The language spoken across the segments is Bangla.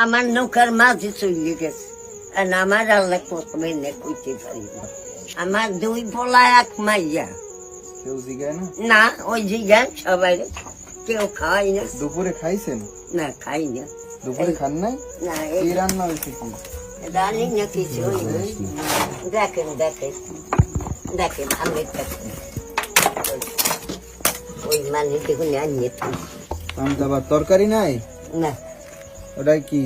আমার নৌকার মাঝে চলে গেছে। আর আমার আল্লাহ প্রথমে নে কইতে পারি আমার দুই পোলা এক মাইয়া। না? ওই জিগান সবাই কেউ খাওয়াই না। দুপুরে খাইছেন? না খাই না। দুপুরে খান নাই? না এই রান্না হয়েছে কি? রানি না কিছু দেখেন দেখেন। দেখেন আমি দেখেন ওই- মানে দেখুন আনিয়ে তরকারি নাই? না। ওটাই কি?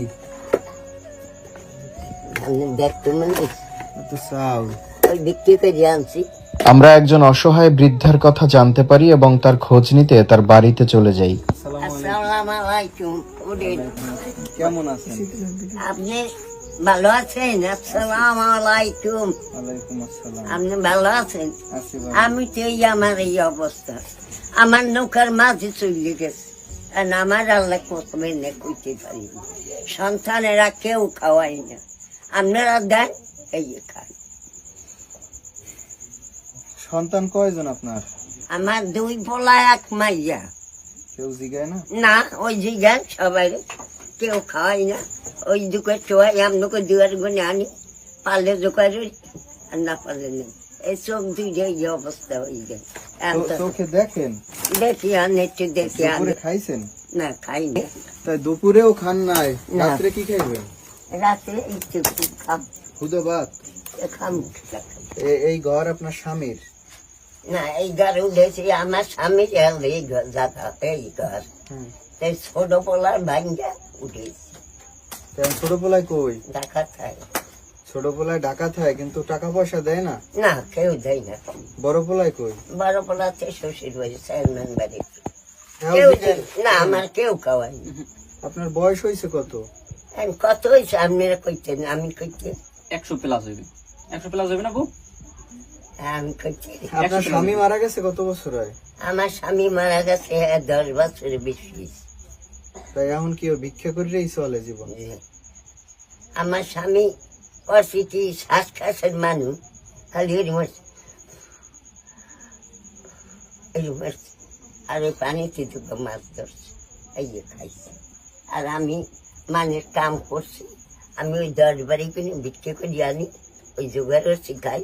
আমরা একজন অসহায় বৃদ্ধার কথা জানতে পারি এবং তার খোঁজ নিতে তার বাড়িতে চলে যাই। আসসালামু আলাইকুম ওরে কেমন আছেন? আপনি ভালো আছেন? আসসালামু। আলাইকুম আপনি ভালো আছেন? আমি তো এই আমার এই অবস্থা। আমার নৌকার মাঝে চলে গেছে। আমার আল্লাহ প্রথমে নে কইতে পারি না। সন্তানেরা কেউ খাওয়াই না। আপনারা দেন এই খান। সন্তান কয়জন আপনার? আমার দুই পোলা এক মাইয়া। কেউ জিগায় না? না ওই জিগান সবাই। কেউ খাওয়াই না। ওই দুকে চোয়াই আপনাকে দুয়ার গুনে আনি পারলে দোকানে আর না পারলে নেই। এই চোখ দুইটা এই অবস্থা হয়ে যায়। তো- এত- চোখে দেখেন? দেখি আন একটু দেখি আন। দুপুরে খাইছেন? না খাই না তাই দুপুরেও খান নাই। না। রাত্রে কি খাইবেন? রাতে একটু খাম। খুদে ভাত? খাম। এ- এই ঘর আপনার স্বামীর? না এই ঘর উঠেছি আমার স্বামী গেল এই ঘর এই ঘর। এই ছোট পোলার ভাঙ্গা উঠেছি। তাই ছোট পোলায় কই? দেখা খাই ছোট পোলায় ডাকাত হয় কিন্তু টাকা পয়সা দেয় না? না কেউ দেয় না। বড় পোলায় কই? বড় পোলাতে শ্বশুর বাড়ি চেয়ারম্যান বাড়ি। হ্যাঁ, কেউ না আমার কেউ খাওয়াই আপনার বয়স হয়েছে কত? কত হয়েছে আপনারা কইতেন আমি কইতে একশো প্লাস হইবে। একশো প্লাস হইবে না বউ? আমি কইতে আপনার স্বামী মারা গেছে কত বছর হয়? আমার স্বামী মারা গেছে দশ বছরের বেশি। তাই এখন কি ভিক্ষা করেই চলে জীবন? আমার স্বামী অসিটি শ্বাসকাশের মানুষ খালি আর ওই পানিতে দুটো মাছ ধরছে। এই যে খাইছে। আর আমি মানের কাম করছি। আমি ওই দশ বাড়ি কিনে বিক্রি করে আনি। ওই জোগাড় হচ্ছে খাই।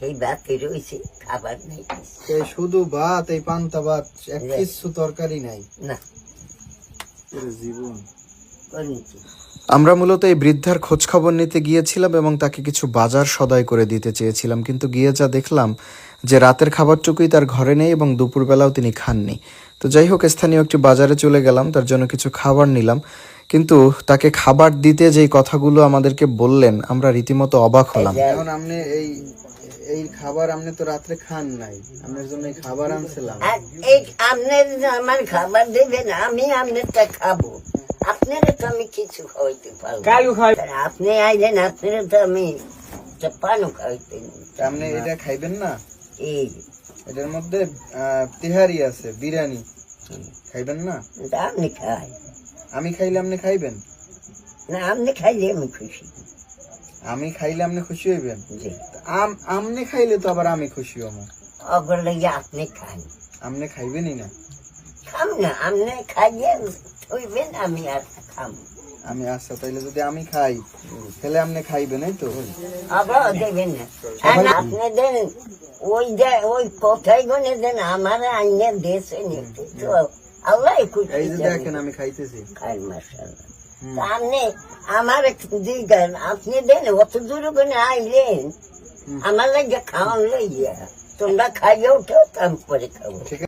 এই ভাতে রয়েছে খাবার নেই। শুধু ভাত এই পান্তা ভাত কিছু তরকারি নাই। না। জীবন। করেছি আমরা মূলত এই বৃদ্ধার খোঁজ খবর নিতে গিয়েছিলাম এবং তাকে কিছু বাজার সদাই করে দিতে চেয়েছিলাম কিন্তু গিয়ে যা দেখলাম যে রাতের খাবারটুকুই তার ঘরে নেই এবং দুপুরবেলাও তিনি খাননি। তো যাই হোক স্থানীয় একটি বাজারে চলে গেলাম তার জন্য কিছু খাবার নিলাম। কিন্তু তাকে খাবার দিতে যেই কথাগুলো আমাদেরকে বললেন আমরা রীতিমতো অবাক হলাম। এখন আপনি এই এই খাবার আপনি তো রাত্রে খান নাই। আপনার জন্য এই খাবার আনছিলাম। এই আপনার যে আমার খাবার দেবেন আমি আপনারটা খাব। আপনারা তো আমি কিছু খাওয়াইতে পারব আপনি আইলেন আপনারা তো আমি পানও খাওয়াইতে আপনি এটা খাইবেন না? এই এটার মধ্যে তিহারি আছে বিরিয়ানি। খাইবেন না? আপনি খাই। আমি খাইলে আপনি খাইবেন? না আপনি খাইলে আমি খুশি। আমি খাইলে আপনি খুশি হইবেন? জি। আম- আমনে খাইলে তো আবার আমি খুশি হব। অগর লাগে আপনি খান। আপনি খাইবেনই না। খাম না আপনি খাইয়ে আমি আর খাম। আমি আচ্ছা তাইলে যদি আমি খাই তাহলে আপনি খাইবেন এই তো। আবার দেবেন না। আপনি দেন ওই যে ওই কোথায় গনে দেন আমার আইনে দেশে আল্লাহ এই যে দেখেন আমি খাইতেছি। খাই মাসাল্লাহ তা আপনি আমার দিগান আপনি দেন অত দূর করে আইলেন আমার লাগে খাওয়ান লইয়া। তোমরা খাইয়ে উঠো তারপরে খাব। ঠিক